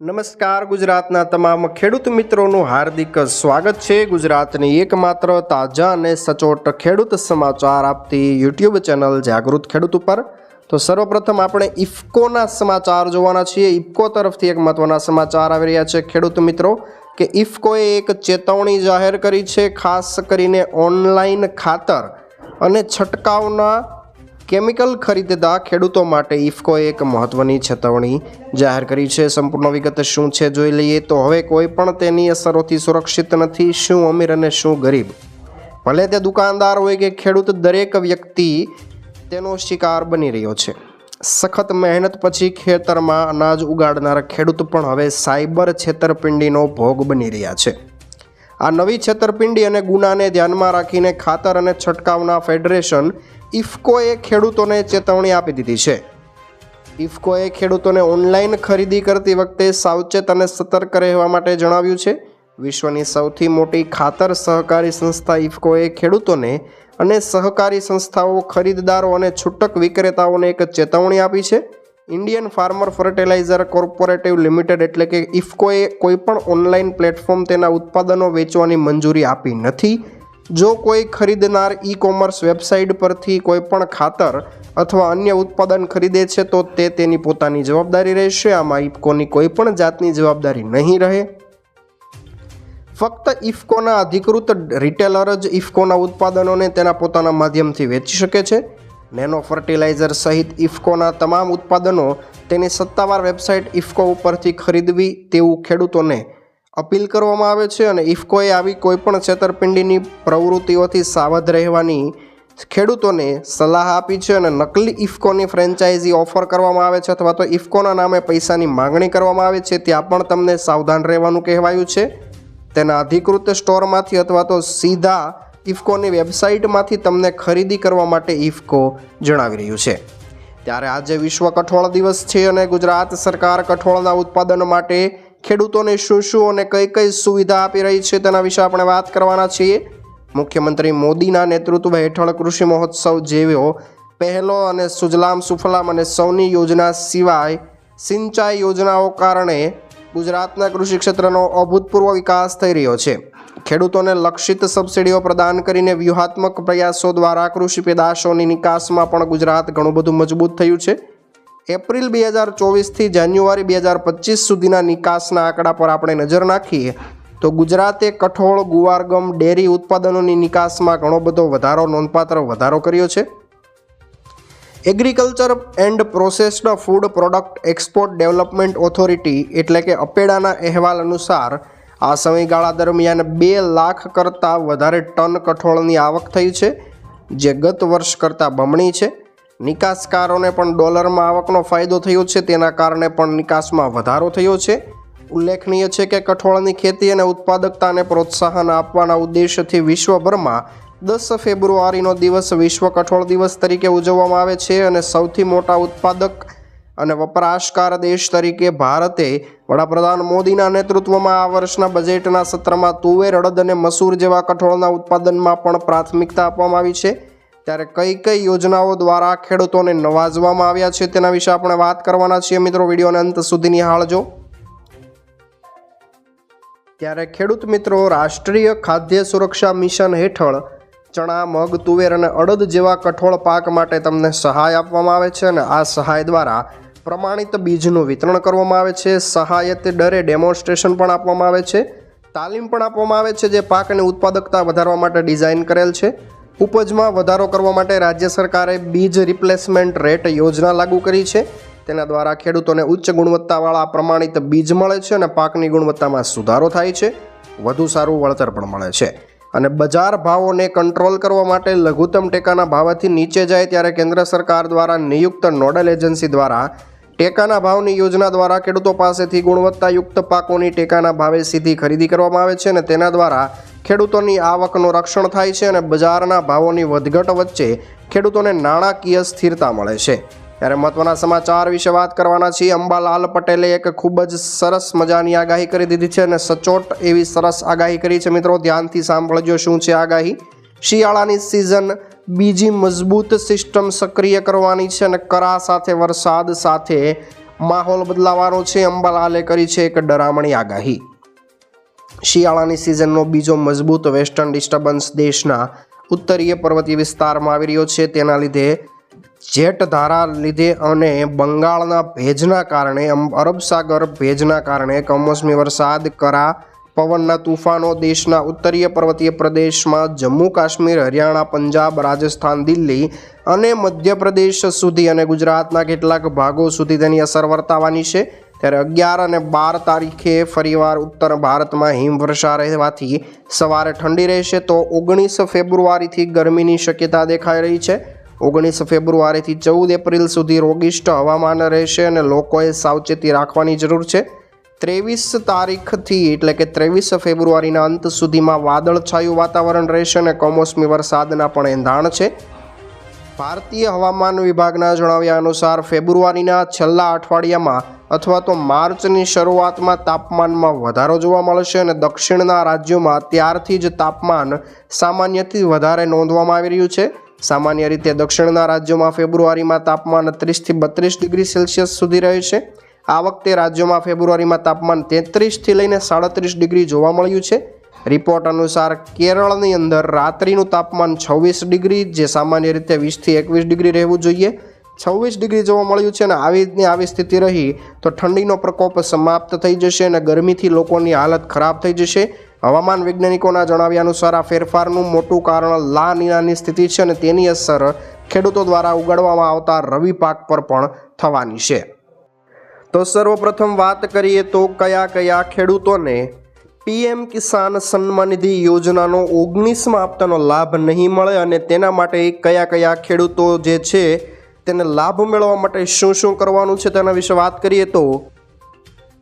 નમસ્કાર, ગુજરાતના તમામ ખેડૂત મિત્રોનું હાર્દિક સ્વાગત છે. ગુજરાતની એકમાત્ર તાજા અને સચોટ ખેડૂત સમાચાર આપતી યુટ્યુબ ચેનલ જાગૃત ખેડૂત ઉપર. તો સર્વપ્રથમ આપણે ઇફકોના સમાચાર જોવાના છીએ. ઇફકો તરફથી એક મહત્વના સમાચાર આવી રહ્યા છે ખેડૂત મિત્રો, કે ઇફકોએ એક ચેતવણી જાહેર કરી છે, ખાસ કરીને ઓનલાઈન ખાતર અને છંટકાવના કેમિકલ ખરીદતા ખેડૂતો માટે ઇફકોએ એક મહત્વની ચેતવણી જાહેર કરી છે. સંપૂર્ણ વિગત શું છે જોઈ લઈએ તો હવે કોઈ પણ તેની અસરોથી સુરક્ષિત નથી. શું અમીર અને શું ગરીબ? ભલે તે દુકાનદાર હોય કે ખેડૂત, દરેક વ્યક્તિ તેનો શિકાર બની રહ્યો છે. સખત મહેનત પછી ખેતરમાં અનાજ ઉગાડનાર ખેડૂત પણ હવે સાયબર છેતરપિંડીનો ભોગ બની રહ્યા છે. આ નવી છેતરપિંડી અને ગુનાને ધ્યાનમાં રાખીને ખાતર અને છંટકાવના ફેડરેશન ઇફકોએ ખેડૂતોને ચેતવણી આપી દીધી છે. ઇફકોએ ખેડૂતોને ઓનલાઈન ખરીદી કરતી વખતે સાવચેત અને સતર્ક રહેવા માટે જણાવ્યું છે. વિશ્વની સૌથી મોટી ખાતર સહકારી સંસ્થા ઇફકોએ ખેડૂતોને અને સહકારી સંસ્થાઓ, ખરીદદારો અને છૂટક વિક્રેતાઓને એક ચેતવણી આપી છે. Indian farmer fertilizer cooperative limited એટલે કે ઇફકોએ કોઈપણ ઓનલાઈન પ્લેટફોર્મ તેના ઉત્પાદનો વેચવાની મંજૂરી આપી નથી. જો કોઈ ખરીદનાર ઈ કોમર્સ વેબસાઇટ પરથી કોઈપણ ખાતર અથવા અન્ય ઉત્પાદન ખરીદે છે, તો તે તેની પોતાની જવાબદારી રહેશે. આમાં ઇફકોની કોઈ પણ જાતની જવાબદારી નહીં રહે. ફક્ત ઇફકોના અધિકૃત રિટેલર જ ઇફકોના ઉત્પાદનોને તેના પોતાના માધ્યમથી વેચી શકે છે. નેનો ફર્ટિલાઇઝર સહિત ઇફકોના તમામ ઉત્પાદનો તેની સત્તાવાર વેબસાઇટ ઇફકો ઉપરથી ખરીદવી તેવું ખેડૂતોને અપીલ કરવામાં આવે છે અને ઇફકોએ આવી કોઈપણ છેતરપિંડીની પ્રવૃત્તિઓથી સાવધ રહેવાની ખેડૂતોને સલાહ આપી છે અને નકલી ઇફકોની ફ્રેન્ચાઇઝી ઓફર કરવામાં આવે છે અથવા તો ઇફકોના નામે પૈસાની માંગણી કરવામાં આવે છે, ત્યાં પણ તમને સાવધાન રહેવાનું કહેવાયું છે. તેના અધિકૃત સ્ટોરમાંથી અથવા તો સીધા ઇફકોની વેબસાઇટમાંથી તમને ખરીદી કરવા માટે ઇફકો જણાવી રહ્યું છે. ત્યારે આજે વિશ્વ કઠોળ દિવસ છે અને ગુજરાત સરકાર કઠોળના ઉત્પાદન માટે ખેડૂતોને શું શું અને કઈ કઈ સુવિધા આપી રહી છે તેના વિશે આપણે વાત કરવાના છીએ. મુખ્યમંત્રી મોદીના નેતૃત્વ હેઠળ કૃષિ મહોત્સવ જેવો પહેલો અને સુજલામ સુફલામ અને સૌની યોજના સિવાય સિંચાઈ યોજનાઓ કારણે ગુજરાતના કૃષિ ક્ષેત્રનો અભૂતપૂર્વ વિકાસ થઈ રહ્યો છે. ખેડૂતોને લક્ષિત સબસિડીઓ પ્રદાન કરીને વ્યૂહાત્મક પ્રયાસો દ્વારા કૃષિ પેદાશોની નિકાસમાં પણ ગુજરાત ઘણું બધું મજબૂત થયું છે. એપ્રિલ બે હજાર ચોવીસથી જાન્યુઆરી બે હજાર પચીસ સુધીના નિકાસના આંકડા પર આપણે નજર નાખીએ તો ગુજરાતે કઠોળ, ગુવારગમ, ડેરી ઉત્પાદનોની નિકાસમાં ઘણો બધો વધારો નોંધપાત્ર વધારો કર્યો છે. Agriculture and processed food product export development authority એટલે કે અપેડાના અહેવાલ અનુસાર આ સમયગાળા દરમિયાન બે લાખ કરતાં વધારે ટન કઠોળની આવક થઈ છે, જે ગત વર્ષ કરતાં બમણી છે. નિકાસકારોને પણ ડોલરમાં આવકનો ફાયદો થયો છે, તેના કારણે પણ નિકાસમાં વધારો થયો છે. ઉલ્લેખનીય છે કે કઠોળની ખેતી અને ઉત્પાદકતાને પ્રોત્સાહન આપવાના ઉદ્દેશથી વિશ્વભરમાં દસ ફેબ્રુઆરીનો દિવસ વિશ્વ કઠોળ દિવસ તરીકે ઉજવવામાં આવે છે અને સૌથી મોટા ઉત્પાદક અને વપરાશકાર દેશ તરીકે ભારતે વડાપ્રધાન મોદીના નેતૃત્વમાં આ વર્ષના બજેટના સત્રમાં તુવેર, અડદ અને મસૂર જેવા કઠોળના ઉત્પાદનમાં પણ પ્રાથમિકતા આપવામાં આવી છે. ત્યારે કઈ કઈ યોજનાઓ દ્વારા ખેડૂતોને નવાજવામાં આવ્યા છે તેના વિશે આપણે વાત કરવાના છીએ મિત્રો. વિડીયોને અંત સુધી નિહાળજો. ત્યારે ખેડૂત મિત્રો, રાષ્ટ્રીય ખાદ્ય સુરક્ષા મિશન હેઠળ ચણા, મગ, તુવેર અને અડદ જેવા કઠોળ પાક માટે તમને સહાય આપવામાં આવે છે અને આ સહાય દ્વારા પ્રમાણિત બીજનું વિતરણ કરવામાં આવે છે. સહાયત દરે ડેમોન્સ્ટ્રેશન પણ આપવામાં આવે છે. તાલીમ પણ આપવામાં આવે છે જે પાકની ઉત્પાદકતા વધારવા માટે ડિઝાઇન કરેલ છે. ઉપજમાં વધારો કરવા માટે રાજ્ય સરકારે બીજ રિપ્લેસમેન્ટ રેટ યોજના લાગુ કરી છે. તેના દ્વારા ખેડૂતોને ઉચ્ચ ગુણવત્તાવાળા પ્રમાણિત બીજ મળે છે અને પાકની ગુણવત્તામાં સુધારો થાય છે. વધુ સારું વળતર પણ મળે છે. અને બજાર ભાવોને કંટ્રોલ કરવા માટે લઘુત્તમ ટેકાના ભાવથી નીચે જાય ત્યારે કેન્દ્ર સરકાર દ્વારા નિયુક્ત નોડલ એજન્સી દ્વારા ટેકાના ભાવની યોજના દ્વારા ખેડૂતો પાસેથી ગુણવત્તાયુક્ત પાકોની ટેકાના ભાવે સીધી ખરીદી કરવામાં આવે છે અને તેના દ્વારા ખેડૂતોની આવકનું રક્ષણ થાય છે અને બજારના ભાવોની વધઘટ વચ્ચે ખેડૂતોને નાણાકીય સ્થિરતા મળે છે. ત્યારે મહત્વના સમાચાર વિશે વાત કરવાના છીએ. અંબાલાલ પટેલે એક ખૂબ જ સરસ મજાની આગાહી કરી દીધી છે અને સચોટ એવી સરસ આગાહી કરી છે. મિત્રો, ધ્યાનથી સાંભળજો શું છે આગાહી. શિયાળાની સિઝન બીજી મજબૂત સિસ્ટમ સક્રિય કરવાની છે અને કરા સાથે, વરસાદ સાથે માહોલ બદલાવાનો છે. અંબાલાલે કરી છે એક ડરામણી આગાહી. શિયાળાની સિઝનનો બીજો મજબૂત વેસ્ટર્ન ડિસ્ટર્બન્સ દેશના ઉત્તરીય પર્વતીય વિસ્તારમાં આવી રહ્યો છે. તેના લીધે જેટ ધારા લીધે અને બંગાળના ભેજના કારણે, અરબ સાગર ભેજના કારણે કમોસમી વરસાદ, કરા પવનના તુફાનો દેશના ઉત્તરીય પર્વતીય પ્રદેશમાં જમ્મુ કાશ્મીર, હરિયાણા, પંજાબ, રાજસ્થાન, દિલ્હી અને મધ્યપ્રદેશ સુધી અને ગુજરાતના કેટલાક ભાગો સુધી તેની અસર વર્તાવાની છે. ત્યારે અગિયાર અને બાર તારીખે ફરીવાર ઉત્તર ભારતમાં હિમવર્ષા રહેવાથી સવારે ઠંડી રહેશે તો ઓગણીસ ફેબ્રુઆરીથી ગરમીની શક્યતા દેખાઈ રહી છે. ઓગણીસ ફેબ્રુઆરીથી ચૌદ એપ્રિલ સુધી રોગિષ્ટ હવામાન રહેશે અને લોકોએ સાવચેતી રાખવાની જરૂર છે. ત્રેવીસ તારીખથી એટલે કે ત્રેવીસ ફેબ્રુઆરીના અંત સુધીમાં વાદળછાયું વાતાવરણ રહેશે અને કમોસમી વરસાદના પણ એંધાણ છે. ભારતીય હવામાન વિભાગના જણાવ્યા અનુસાર ફેબ્રુઆરીના છેલ્લા અઠવાડિયામાં અથવા તો માર્ચની શરૂઆતમાં તાપમાનમાં વધારો જોવા મળશે અને દક્ષિણના રાજ્યોમાં ત્યારથી જ તાપમાન સામાન્યથી વધારે નોંધવામાં આવી રહ્યું છે. સામાન્ય રીતે દક્ષિણના રાજ્યોમાં ફેબ્રુઆરીમાં તાપમાન ત્રીસથી બત્રીસ ડિગ્રી સેલ્સિયસ સુધી રહે છે. આ વખતે રાજ્યમાં ફેબ્રુઆરીમાં તાપમાન તેત્રીસથી લઈને સાડત્રીસ ડિગ્રી જોવા મળ્યું છે. રિપોર્ટ અનુસાર કેરળની અંદર રાત્રિનું તાપમાન છવ્વીસ ડિગ્રી, જે સામાન્ય રીતે વીસથી એકવીસ ડિગ્રી રહેવું જોઈએ. છવ્વીસ ડિગ્રી જોવા મળ્યું છે અને આવી રીતની આવી સ્થિતિ રહી તો ઠંડીનો પ્રકોપ સમાપ્ત થઈ જશે અને ગરમીથી લોકોની હાલત ખરાબ થઈ જશે. હવામાન વૈજ્ઞાનિકોના જણાવ્યા અનુસાર આ ફેરફારનું મોટું કારણ લા નીનાની સ્થિતિ છે અને તેની અસર ખેડૂતો દ્વારા ઉગાડવામાં આવતા રવિ પાક પર પણ થવાની છે. તો સર્વપ્રથમ વાત કરીએ તો કયા કયા ખેડૂતોને પીએમ કિસાન સન્માન નિધિ યોજનાનો ઓગણીસમાં હપ્તાનો લાભ નહીં મળે અને તેના માટે કયા કયા ખેડૂતો જે છે તેને લાભ મેળવવા માટે શું શું કરવાનું છે તેના વિશે વાત કરીએ તો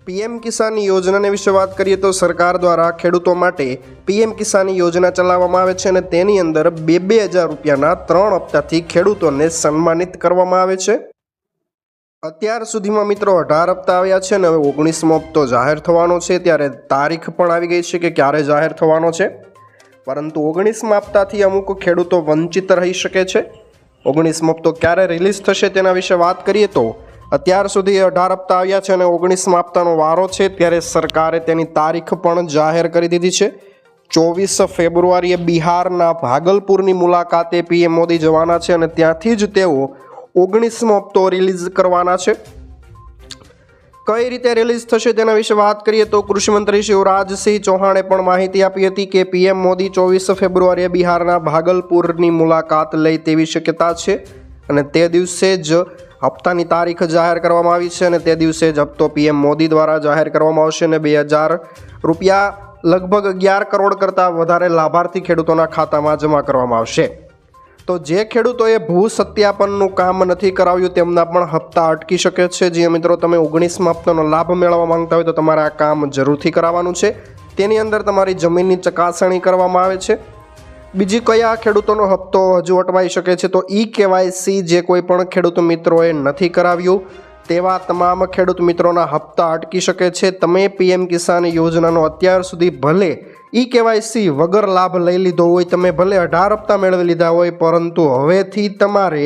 પીએમ કિસાન યોજનાને વિશે વાત કરીએ તો સરકાર દ્વારા ખેડૂતો માટે પીએમ કિસાન યોજના ચલાવવામાં આવે છે અને તેની અંદર બે બે હજાર રૂપિયાના ત્રણ હપ્તાથી ખેડૂતોને સન્માનિત કરવામાં આવે છે. અત્યાર સુધીમાં મિત્રો અઢાર હપ્તા આવ્યા છે અને હવે ઓગણીસમો હપ્તો જાહેર થવાનો છે. ત્યારે તારીખ પણ આવી ગઈ છે કે ક્યારે જાહેર થવાનો છે. પરંતુ ઓગણીસમા હપ્તાથી અમુક ખેડૂતો વંચિત રહી શકે છે. ઓગણીસમો હપ્તો ક્યારે રિલીઝ થશે તેના વિશે વાત કરીએ તો અત્યાર સુધી અઢાર હપ્તા આવ્યા છે અને ઓગણીસમા હપ્તાનો વારો છે. ત્યારે સરકારે તેની તારીખ પણ જાહેર કરી દીધી છે. ચોવીસ ફેબ્રુઆરીએ બિહારના ભાગલપુરની મુલાકાતે પીએમ મોદી જવાના છે અને ત્યાંથી જ તેઓ ઓગણીસમો હપ્તો રિલીઝ કરવાના છે. કઈ રીતે રિલીઝ થશે તેના વિશે વાત કરીએ તો કૃષિમંત્રી શિવરાજસિંહ ચૌહાણે પણ માહિતી આપી હતી કે પીએમ મોદી ચોવીસ ફેબ્રુઆરીએ બિહારના ભાગલપુરની મુલાકાત લઈ તેવી શક્યતા છે અને તે દિવસે જ હપ્તાની તારીખ જાહેર કરવામાં આવી છે અને તે દિવસે જ હપ્તો પીએમ મોદી દ્વારા જાહેર કરવામાં આવશે અને બે હજાર રૂપિયા લગભગ અગિયાર કરોડ કરતાં વધારે લાભાર્થી ખેડૂતોના ખાતામાં જમા કરવામાં આવશે. તો જે ખેડૂતોએ ભૂ સત્યાપનનું કામ નથી કરાવ્યું તેમના પણ હપ્તા અટકી શકે છે. જે મિત્રો, તમે ઓગણીસમાં હપ્તાનો લાભ મેળવવા માંગતા હોય તો તમારે આ કામ જરૂરથી કરાવવાનું છે. તેની અંદર તમારી જમીનની ચકાસણી કરવામાં આવે છે. બીજી કયા ખેડૂતોનો હપ્તો હજુ અટવાઈ શકે છે તો ઈ કેવાયસી જે કોઈ પણ ખેડૂત મિત્રોએ નથી કરાવ્યું, તેવા તમામ ખેડૂત મિત્રોના હપ્તા અટકી શકે છે. તમે પીએમ કિસાન યોજનાનો અત્યાર સુધી ભલે ઈ કેવાયસી, વગર લાભ લઈ લીધો હોય, તમે ભલે અઢાર હપ્તા મેળવી લીધા હોય, પરંતુ હવેથી તમારે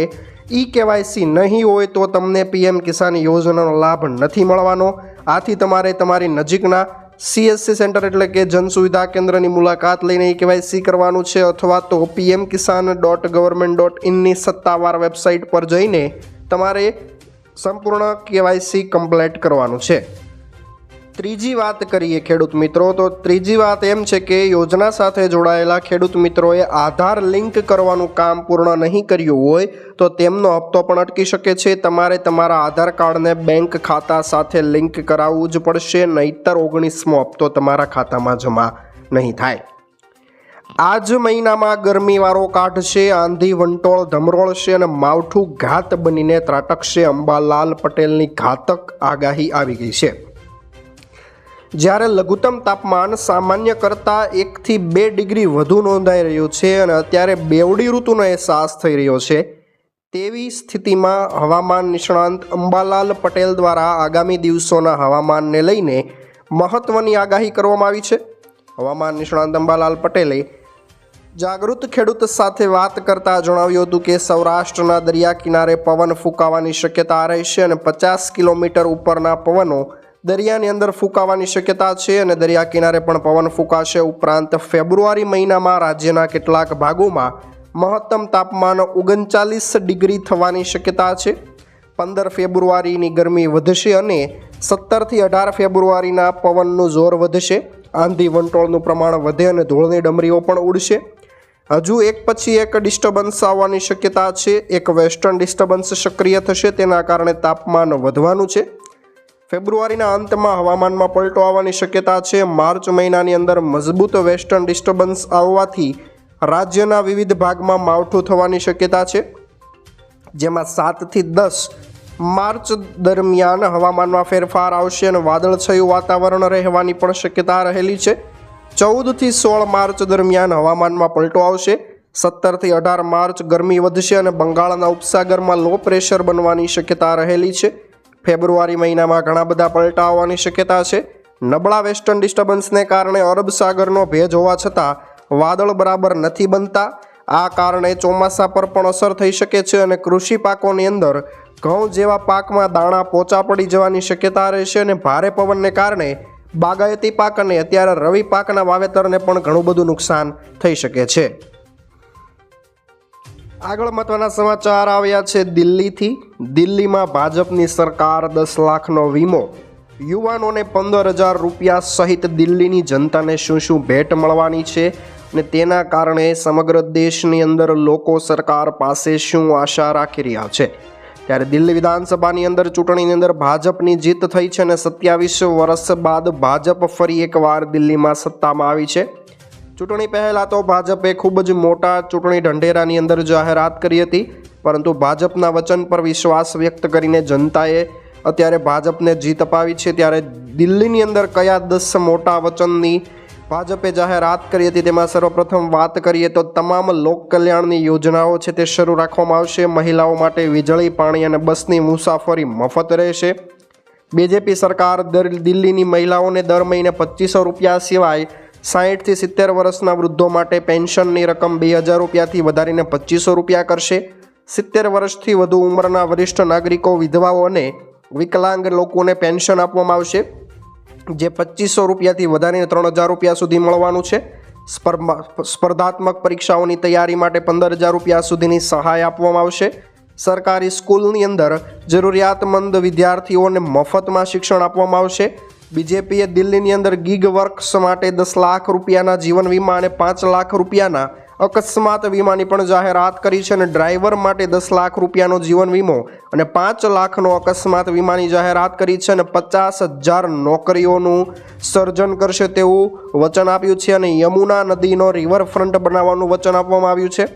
ઈ કેવાયસી નહીં હોય તો તમને પીએમ કિસાન યોજનાનો લાભ નથી મળવાનો. આથી તમારે તમારી નજીકના સીએસસી સેન્ટર એટલે કે જન સુવિધા કેન્દ્રની મુલાકાત લઈને ઈ કેવાયસી કરવાનું છે અથવા તો PM Kisan dot government dot ઇનની સત્તાવાર વેબસાઇટ પર જઈને તમારે સંપૂર્ણ કેવાયસી કમ્પ્લેટ કરવાનું છે. ત્રીજી વાત કરીએ ખેડૂત મિત્રો, તો ત્રીજી વાત એમ છે કે યોજના સાથે જોડાયેલા ખેડૂત મિત્રોએ આધાર લિંક કરવાનું કામ પૂર્ણ નહીં કર્યું હોય, તો તેમનો હપ્તો પણ અટકી શકે છે. તમારે તમારા આધાર કાર્ડને બેંક ખાતા સાથે લિંક કરાવવું જ પડશે, નહીતર ઓગણીસમો હપ્તો તમારા ખાતામાં જમા નહીં થાય. આ જ મહિનામાં ગરમીવાળો કાઢશે, આંધી વંટોળ ધમરોળશે અને માવઠું ઘાત બનીને ત્રાટકશે. અંબાલાલ પટેલની ઘાતક આગાહી આવી ગઈ છે. જ્યારે લઘુત્તમ તાપમાન સામાન્ય કરતાં એકથી બે ડિગ્રી વધુ નોંધાઈ રહ્યું છે અને અત્યારે બેવડી ઋતુનો અહેસાસ થઈ રહ્યો છે, તેવી સ્થિતિમાં હવામાન નિષ્ણાંત અંબાલાલ પટેલ દ્વારા આગામી દિવસોના હવામાનને લઈને મહત્ત્વની આગાહી કરવામાં આવી છે. હવામાન નિષ્ણાંત અંબાલાલ પટેલે જાગૃત ખેડૂત સાથે વાત કરતા જણાવ્યું હતું કે સૌરાષ્ટ્રના દરિયા કિનારે પવન ફૂંકાવાની શક્યતા રહેશે અને પચાસ કિલોમીટર ઉપરના પવનો દરિયાની અંદર ફૂંકાવાની શક્યતા છે અને દરિયા કિનારે પણ પવન ફૂંકાશે. ઉપરાંત ફેબ્રુઆરી મહિનામાં રાજ્યના કેટલાક ભાગોમાં મહત્તમ તાપમાન ઓગણચાલીસ ડિગ્રી થવાની શક્યતા છે. પંદર ફેબ્રુઆરીની ગરમી વધશે અને સત્તરથી અઢાર ફેબ્રુઆરીના પવનનું જોર વધશે. આંધી વંટોળનું પ્રમાણ વધે અને ધૂળની ડમરીઓ પણ ઉડશે. હજુ એક પછી એક ડિસ્ટર્બન્સ આવવાની શક્યતા છે. એક વેસ્ટર્ન ડિસ્ટર્બન્સ સક્રિય થશે. તેના કારણે તાપમાન વધવાનું છે. ફેબ્રુઆરીના અંતમાં હવામાનમાં પલટો આવવાની શક્યતા છે. માર્ચ મહિનાની અંદર મજબૂત વેસ્ટર્ન ડિસ્ટર્બન્સ આવવાથી રાજ્યના વિવિધ ભાગમાં માવઠું થવાની શક્યતા છે. જેમાં સાતથી દસ માર્ચ દરમિયાન હવામાનમાં ફેરફાર આવશે અને વાદળછાયું વાતાવરણ રહેવાની પણ શક્યતા રહેલી છે. ચૌદથી સોળ માર્ચ દરમિયાન હવામાનમાં પલટો આવશે. સત્તરથી અઢાર માર્ચ ગરમી વધશે અને બંગાળના ઉપસાગરમાં લો પ્રેશર બનવાની શક્યતા રહેલી છે. ફેબ્રુઆરી મહિનામાં ઘણા બધા પલટા આવવાની શક્યતા છે. નબળા વેસ્ટર્ન ડિસ્ટર્બન્સને કારણે અરબ સાગરનો ભેજ હોવા છતાં વાદળ બરાબર નથી બનતા. આ કારણે ચોમાસા પર પણ અસર થઈ શકે છે અને કૃષિ પાકોની અંદર ઘઉં જેવા પાકમાં દાણા પોચા પડી જવાની શક્યતા રહેશે અને ભારે પવનને કારણે બાગાયતી પાક અને અત્યારે રવિ પાકના વાવેતરને પણ ઘણું બધું નુકસાન થઈ શકે છે. આગળ મહત્વના સમાચાર આવ્યા છે દિલ્હીથી. દિલ્હીમાં ભાજપની સરકાર દસ લાખનો વીમો. યુવાનોને પંદર હજાર રૂપિયા સહિત દિલ્હીની જનતાને શું શું ભેટ મળવાની છે અને તેના કારણે સમગ્ર દેશની અંદર લોકો સરકાર પાસે શું આશા રાખી રહ્યા છે? ત્યારે દિલ્હી વિધાનસભાની અંદર ચૂંટણીની અંદર ભાજપની જીત થઈ છે અને સત્યાવીસ વર્ષ બાદ ભાજપ ફરી એકવાર દિલ્હીમાં સત્તામાં આવી છે. ચૂંટણી પહેલાં તો ભાજપે ખૂબ જ મોટા ચૂંટણી ઢંઢેરાની અંદર જાહેરાત કરી હતી, પરંતુ ભાજપના વચન પર વિશ્વાસ વ્યક્ત કરીને જનતાએ અત્યારે ભાજપને જીત અપાવી છે. ત્યારે દિલ્હીની અંદર કયા દસ મોટા વચનની ભાજપે જાહેરાત કરી હતી તેમાં સર્વપ્રથમ વાત કરીએ તો તમામ લોક કલ્યાણની યોજનાઓ છે તે શરૂ રાખવામાં આવશે. મહિલાઓ માટે વીજળી, પાણી અને બસની મુસાફરી મફત રહેશે. બીજેપી સરકાર દર દિલ્હીની મહિલાઓને દર મહિને પચીસો રૂપિયા સિવાય સાહીઠથી સિત્તેર વર્ષના વૃદ્ધો માટે પેન્શનની રકમ બે હજાર રૂપિયાથી વધારીને પચીસો રૂપિયા કરશે. સિત્તેર વર્ષથી વધુ ઉંમરના વરિષ્ઠ નાગરિકો, વિધવાઓ અને વિકલાંગ લોકોને પેન્શન આપવામાં આવશે, જે પચીસો રૂપિયાથી વધારીને ત્રણ હજાર રૂપિયા સુધી મળવાનું છે. સ્પર્ધા- સ્પર્ધાત્મક પરીક્ષાઓની તૈયારી માટે પંદર હજાર રૂપિયા સુધીની સહાય આપવામાં આવશે. સરકારી સ્કૂલની અંદર જરૂરિયાતમંદ વિદ્યાર્થીઓને મફતમાં શિક્ષણ આપવામાં આવશે. બીજેપીએ દિલ્હીની અંદર ગીગ વર્ક્સ માટે દસ લાખ રૂપિયાના જીવન વીમા અને પાંચ લાખ રૂપિયાના અકસ્માત વીમાની પણ જાહેરાત કરી છે અને ડ્રાઈવર માટે દસ લાખ રૂપિયાનો જીવન વીમો અને પાંચ લાખનો અકસ્માત વીમાની જાહેરાત કરી છે અને પચાસ હજાર નોકરીઓનું સર્જન કરશે તેવું વચન આપ્યું છે અને યમુના નદીનો રિવરફ્રન્ટ બનાવવાનું વચન આપવામાં આવ્યું છે.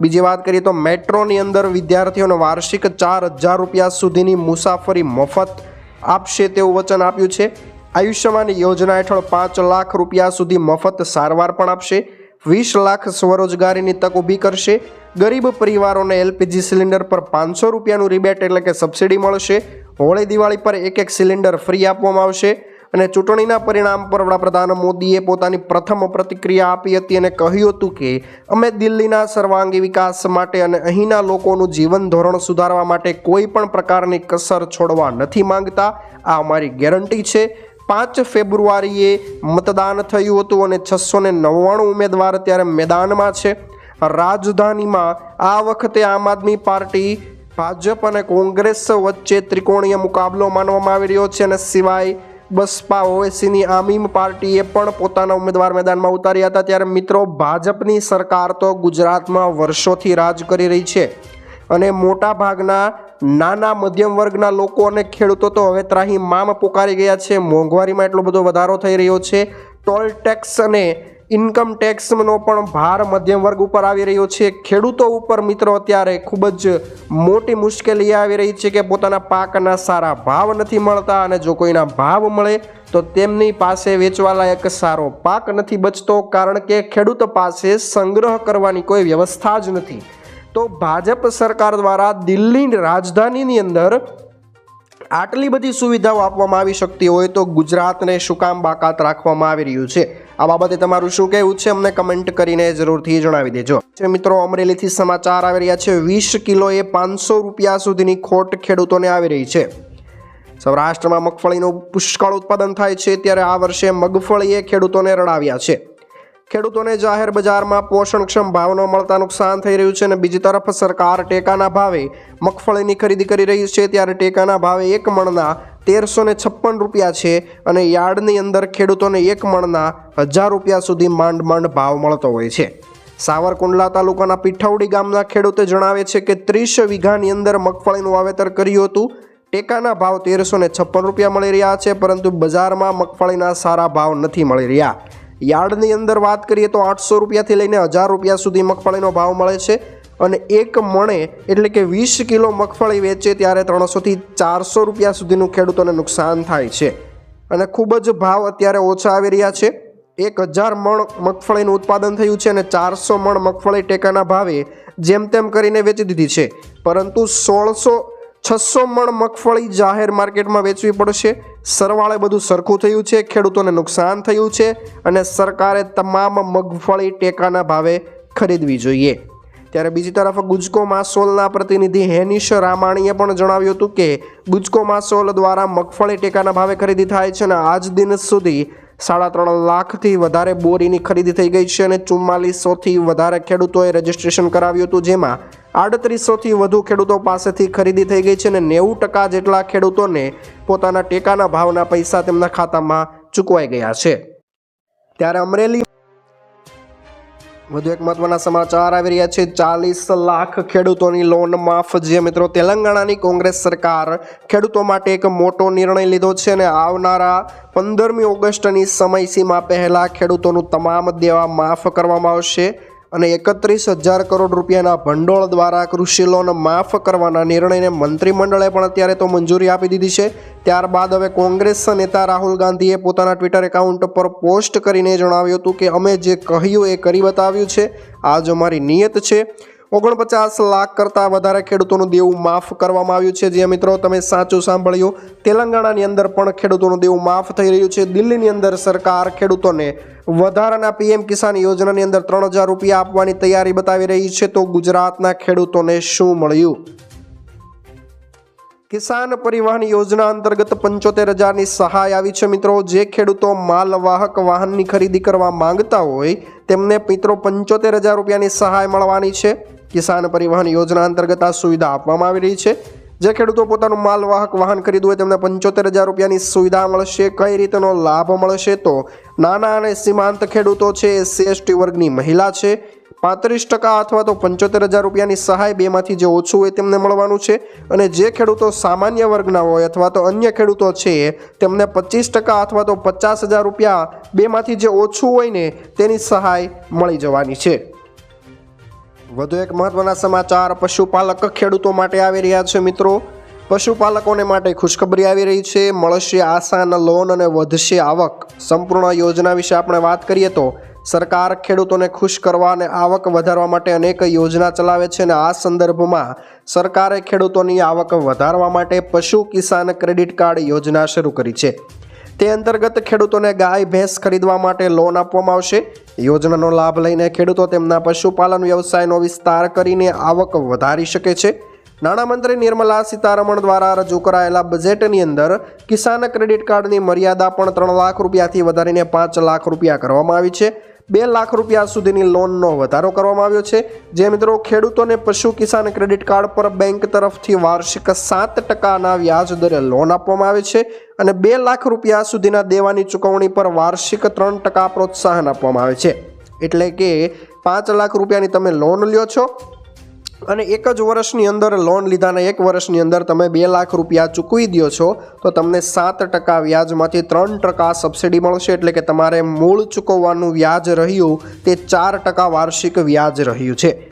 બીજી વાત કરીએ તો મેટ્રોની અંદર વિદ્યાર્થીઓને વાર્ષિક ચાર હજાર રૂપિયા સુધીની મુસાફરી મફત આપશે તેવું વચન આપ્યું છે. આયુષ્યમાન યોજના હેઠળ પાંચ લાખ રૂપિયા સુધી મફત સારવાર પણ આપશે, વીસ લાખ સ્વરોજગારીની તક ઊભી કરશે, ગરીબ પરિવારોને એલપીજી સિલિન્ડર પર પાંચસો રૂપિયાનું રિબેટ એટલે કે સબસિડી મળશે, હોળી દિવાળી પર એક એક સિલિન્ડર ફ્રી આપવામાં આવશે અને ચૂંટણીના પરિણામ પર વડાપ્રધાન મોદીએ પોતાની પ્રથમ પ્રતિક્રિયા આપી હતી અને કહ્યું હતું કે, અમે દિલ્હીના સર્વાંગી વિકાસ માટે અને અહીંના લોકોનું જીવન ધોરણ સુધારવા માટે કોઈ પણ પ્રકારની કસર છોડવા નથી માંગતા. આ અમારી ગેરંટી છે. પાંચ ફેબ્રુઆરીએ મતદાન થયું હતું અને છસો ને નવ્વાણું ઉમેદવાર અત્યારે મેદાનમાં છે. રાજધાનીમાં આ વખતે આમ આદમી પાર્ટી, ભાજપ અને કોંગ્રેસ વચ્ચે ત્રિકોણીય મુકાબલો માનવામાં આવી રહ્યો છે અને સિવાય બસપા ઓવેસીની આમીમ પાર્ટીએ પણ પોતાના ઉમેદવાર મેદાનમાં ઉતાર્યા હતા. ત્યારે મિત્રો, ભાજપની સરકાર તો ગુજરાતમાં વર્ષોથી રાજ કરી રહી છે અને મોટા ભાગના નાના મધ્યમ વર્ગના લોકો અને ખેડૂતો તો હવે ત્રાહી મામ પોકારી ગયા છે. મોંઘવારીમાં એટલો બધો વધારો થઈ રહ્યો છે. ટોલ ટેક્સ અને ઇન્કમ ટેક્સનો પણ ભાર મધ્યમ વર્ગ ઉપર આવી રહ્યો છે. ખેડૂતો ઉપર મિત્રો અત્યારે ખૂબ જ મોટી મુશ્કેલી આવી રહી છે કે પોતાના પાકના સારા ભાવ નથી મળતા અને જો કોઈના ભાવ મળે તો તેમની પાસે વેચવાલાયક સારો પાક નથી બચતો કારણ કે ખેડૂત પાસે સંગ્રહ કરવાની કોઈ વ્યવસ્થા જ નથી. તો ભાજપ સરકાર દ્વારા દિલ્હી રાજધાનીની અંદર આટલી બધી સુવિધાઓ આપવામાં આવી શકતી હોય તો ગુજરાતને શું કામ બાકાત રાખવામાં આવી રહ્યું છે? આ બાબતે તમારું શું કહેવું છે? અમને કમેન્ટ કરીને જરૂરથી જણાવી દેજો. મિત્રો અમરેલીથી સમાચાર આવી રહ્યા છે, વીસ કિલોએ પાંચસો રૂપિયા સુધીની ખોટ ખેડૂતોને આવી રહી છે. સૌરાષ્ટ્રમાં મગફળીનું પુષ્કળ ઉત્પાદન થાય છે, ત્યારે આ વર્ષે મગફળીએ ખેડૂતોને રડાવ્યા છે. ખેડૂતોને જાહેર બજારમાં પોષણક્ષમ ભાવ ન મળતા નુકસાન થઈ રહ્યું છે અને બીજી તરફ સરકાર ટેકાના ભાવે મગફળીની ખરીદી કરી રહી છે, ત્યારે ટેકાના ભાવે એક મણના તેરસો ને છપ્પન રૂપિયા છે અને યાર્ડની અંદર ખેડૂતોને એક મણના હજાર રૂપિયા સુધી માંડ માંડ ભાવ મળતો હોય છે. સાવરકુંડલા તાલુકાના પીઠવડી ગામના ખેડૂતે જણાવે છે કે ત્રીસ વીઘાની અંદર મગફળીનું વાવેતર કર્યું હતું. ટેકાના ભાવ તેરસો ને છપ્પન રૂપિયા મળી રહ્યા છે, પરંતુ બજારમાં મગફળીના સારા ભાવ નથી મળી રહ્યા. યાર્ડની અંદર વાત કરીએ તો આઠસો રૂપિયાથી લઈને હજાર રૂપિયા સુધી મગફળીનો ભાવ મળે છે અને એક મણે એટલે કે વીસ કિલો મગફળી વેચે ત્યારે ત્રણસોથી ચારસો રૂપિયા સુધીનું ખેડૂતોને નુકસાન થાય છે. અને ખૂબ જ ભાવ અત્યારે ઓછા આવી રહ્યા છે. એક હજાર મણ મગફળીનું ઉત્પાદન થયું છે અને ચારસો મણ મગફળી ટેકાના ભાવે જેમ તેમ કરીને વેચી દીધી છે. પરંતુ સોળસો છસો મણ મગફળી જાહેર માર્કેટમાં વેચવી પડશે. સરવાળે બધું સરખું થયું છે, ખેડૂતોને નુકસાન થયું છે અને સરકારે તમામ મગફળી ટેકાના ભાવે ખરીદવી જોઈએ. ત્યારે બીજી તરફ ગુજકો માસોલના પ્રતિનિધિ હેનિશ રામાણીએ પણ જણાવ્યું હતું કે ગુજકો માસોલ દ્વારા મગફળી ટેકાના ભાવે ખરીદી થાય છે અને આજ દિન સુધી સાડા ત્રણ લાખથી વધારે બોરીની ખરીદી થઈ ગઈ છે અને ચુમ્માલીસોથી વધારે ખેડૂતોએ રજીસ્ટ્રેશન કરાવ્યું હતું, જેમાં આડત્રીસોથી વધુ ખેડૂતો પાસેથી ખરીદી થઈ ગઈ છે અને નેવું ટકા જેટલા ખેડૂતોને પોતાના ટેકાના ભાવના પૈસા તેમના ખાતામાં ચૂકવાઈ ગયા છે. ત્યારે અમરેલી વધુ એક મહત્વના સમાચાર આવી રહ્યા છે. ચાલીસ લાખ ખેડૂતોની લોન માફ જે મિત્રો, તેલંગાણાની કોંગ્રેસ સરકાર ખેડૂતો માટે એક મોટો નિર્ણય લીધો છે અને આવનારા પંદરમી ઓગસ્ટની સમયસીમા પહેલાં ખેડૂતોનું તમામ દેવા માફ કરવામાં આવશે. અને એકત્રીસ હજાર કરોડ રૂપિયાના ભંડોળ દ્વારા કૃષિ લોન માફ કરવાના નિર્ણયને મંત્રીમંડળે પણ અત્યારે તો મંજૂરી આપી દીધી છે. ત્યારબાદ હવે કોંગ્રેસ નેતા રાહુલ ગાંધીએ પોતાના ટ્વિટર એકાઉન્ટ પર પોસ્ટ કરીને જણાવ્યું હતું કે અમે જે કહ્યું એ કરી બતાવ્યું છે. આ જ અમારી નિયત છે. ઓગણપચાસ લાખ કરતાં વધારે ખેડૂતોનું દેવું માફ કરવામાં આવ્યું છે. જે મિત્રો તમે સાચું સાંભળ્યું, તેલંગાણાની અંદર પણ ખેડૂતોનું દેવું માફ થઈ રહ્યું છે. દિલ્હીની અંદર સરકાર ખેડૂતોને વધારાના પીએમ કિસાન યોજનાની અંદર ત્રણ હજાર રૂપિયા આપવાની તૈયારી બતાવી રહી છે. તો ગુજરાતના ખેડૂતોને શું મળ્યું? કિસાન પરિવહન યોજના અંતર્ગત પંચોતેર હજારની સહાય આવી છે મિત્રો. જે ખેડૂતો માલવાહક વાહનની ખરીદી કરવા માંગતા હોય, તેમને મિત્રો પંચોતેર હજાર રૂપિયાની સહાય મળવાની છે. કિસાન પરિવહન યોજના અંતર્ગત આ સુવિધા આપવામાં આવી રહી છે. જે ખેડૂતો પોતાનું માલવાહક વાહન ખરીદવું હોય તેમને પંચોતેર હજાર રૂપિયાની સુવિધા મળશે. કઈ રીતનો લાભ મળશે તો નાના અને સીમાંત ખેડૂતો છે એ સીએસટી વર્ગની મહિલા છે. પાંત્રીસ ટકા અથવા તો પંચોતેર હજાર રૂપિયાની સહાય બેમાંથી જે ઓછું હોય તેમને મળવાનું છે. અને જે ખેડૂતો સામાન્ય વર્ગના હોય અથવા તો અન્ય ખેડૂતો છે તેમને પચીસ ટકા અથવા તો પચાસ હજાર રૂપિયા બેમાંથી જે ઓછું હોય ને તેની સહાય મળી જવાની છે. વધુ એક મહત્વના સમાચાર. પશુપાલક ખેડૂતો માટે આવી રહ્યા છે મિત્રો. પશુપાલકોને માટે ખુશખબરી આવી રહી છે. મળશે આસાન લોન અને વધશે આવક. સંપૂર્ણ યોજના વિશે આપણે વાત કરીએ તો, સરકાર ખેડૂતોને ખુશ કરવા અને આવક વધારવા માટે અનેક યોજના ચલાવે છે અને આ સંદર્ભમાં સરકારે ખેડૂતોની આવક વધારવા માટે પશુ કિસાન ક્રેડિટ કાર્ડ યોજના શરૂ કરી છે. તે અંતર્ગત ખેડૂતોને ગાય, ભેંસ ખરીદવા માટે લોન આપવામાં આવશે. યોજનાનો લાભ લઈને ખેડૂતો તેમના પશુપાલન વ્યવસાયનો વિસ્તાર કરીને આવક વધારી શકે છે. નાણામંત્રી નિર્મલા સીતારમણ દ્વારા રજૂ કરાયેલા બજેટની અંદર કિસાન ક્રેડિટ કાર્ડની મર્યાદા પણ ત્રણ લાખ રૂપિયાથી વધારીને પાંચ લાખ રૂપિયા કરવામાં આવી છે. બે લાખ રૂપિયા સુધીની લોનનો વધારો કરવામાં આવ્યો છે. જે મિત્રો ખેડૂતોને પશુ કિસાન ક્રેડિટ કાર્ડ પર બેંક તરફથી વાર્ષિક સાત ટકાના વ્યાજ દરે લોન આપવામાં આવે છે અને બે લાખ રૂપિયા સુધીના દેવાની ચૂકવણી પર વાર્ષિક ત્રણ ટકા પ્રોત્સાહન આપવામાં આવે છે. એટલે કે પાંચ લાખ રૂપિયાની તમે લોન લ્યો છો અને એક જ વર્ષની અંદર લોન લીધાના એક વર્ષની અંદર તમે બે લાખ રૂપિયા ચૂકવી દો છો, તો તમને સાત ટકા વ્યાજમાંથી ત્રણ ટકા સબસિડી મળશે, એટલે કે તમારે મૂળ ચૂકવવાનું વ્યાજ રહ્યું તે ચાર ટકા વાર્ષિક વ્યાજ રહ્યું છે.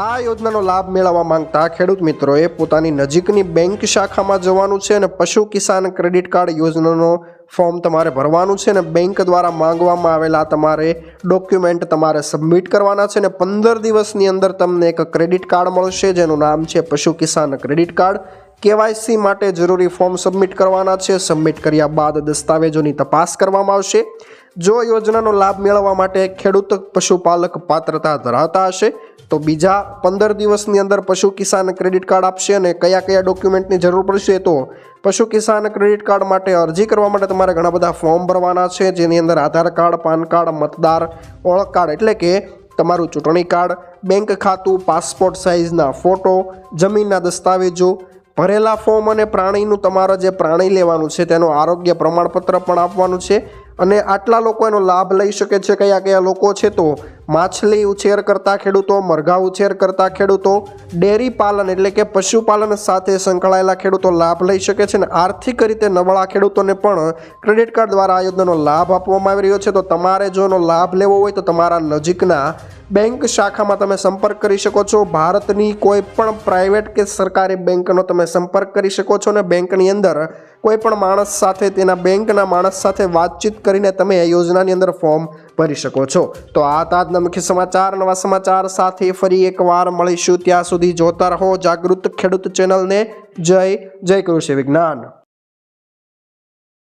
આ યોજનાનો લાભ મેળવવા માંગતા ખેડૂત મિત્રોએ પોતાની નજીકની બેંક શાખામાં જવાનું છે અને પશુ કિસાન ક્રેડિટ કાર્ડ યોજનાનો ફોર્મ તમારે ભરવાનું છે અને બેંક દ્વારા માંગવામાં આવેલા તમારે ડોક્યુમેન્ટ તમારે સબમિટ કરવાના છે અને પંદર દિવસની અંદર તમને એક ક્રેડિટ કાર્ડ મળશે, જેનું નામ છે પશુ કિસાન ક્રેડિટ કાર્ડ. કેવાયસી માટે જરૂરી ફોર્મ સબમિટ કરવાના છે. સબમિટ કર્યા બાદ દસ્તાવેજોની તપાસ કરવામાં આવશે. જો યોજનાનો લાભ મેળવવા માટે ખેડૂત પશુપાલક પાત્રતા ધરાવતા હશે, તો બીજા પંદર દિવસની અંદર પશુ કિસાન ક્રેડિટ કાર્ડ આપશે અને કયા કયા ડોક્યુમેન્ટની જરૂર પડશે તો પશુ કિસાન ક્રેડિટ કાર્ડ માટે અરજી કરવા માટે તમારે ઘણા બધા ફોર્મ ભરવાના છે, જેની અંદર આધાર કાર્ડ, પાન કાર્ડ, મતદાર, ઓળખ કાર્ડ એટલે કે તમારું ચૂંટણી કાર્ડ, બેંક ખાતું, પાસપોર્ટ સાઇઝના ફોટો, જમીનના દસ્તાવેજો, ભરેલા ફોર્મ અને પ્રાણીનું તમારે જે પ્રાણી લેવાનું છે તેનું આરોગ્ય પ્રમાણપત્ર પણ આપવાનું છે. અને આટલા લોકો એનો લાભ લઈ શકે છે કયા કયા લોકો છે તો માછલી ઉછેર કરતા ખેડૂતો, મરઘા ઉછેર કરતા ખેડૂતો, ડેરી પાલન એટલે કે પશુપાલન સાથે સંકળાયેલા ખેડૂતો લાભ લઈ શકે છે અને આર્થિક રીતે નબળા ખેડૂતોને પણ ક્રેડિટ કાર્ડ દ્વારા આ યોજનાનો લાભ આપવામાં આવી રહ્યો છે. તો તમારે જો એનો લાભ લેવો હોય તો તમારા નજીકના બેંક શાખામાં તમે સંપર્ક કરી શકો છો. ભારતની કોઈ પણ પ્રાઇવેટ કે સરકારી બેંકનો તમે સંપર્ક કરી શકો છો અને બેંકની અંદર કોઈ પણ માણસ સાથે, તેના બેંકના માણસ સાથે વાતચીત કરીને તમે આ યોજનાની અંદર ફોર્મ ભરી શકો છો. તો આ તાજના મુખ્ય સમાચાર. નવા સમાચાર સાથે ફરી એકવાર મળીશું. ત્યાં સુધી જોતા રહો જાગૃત ખેડૂત ચેનલને. જય જય કૃષિ વિજ્ઞાન.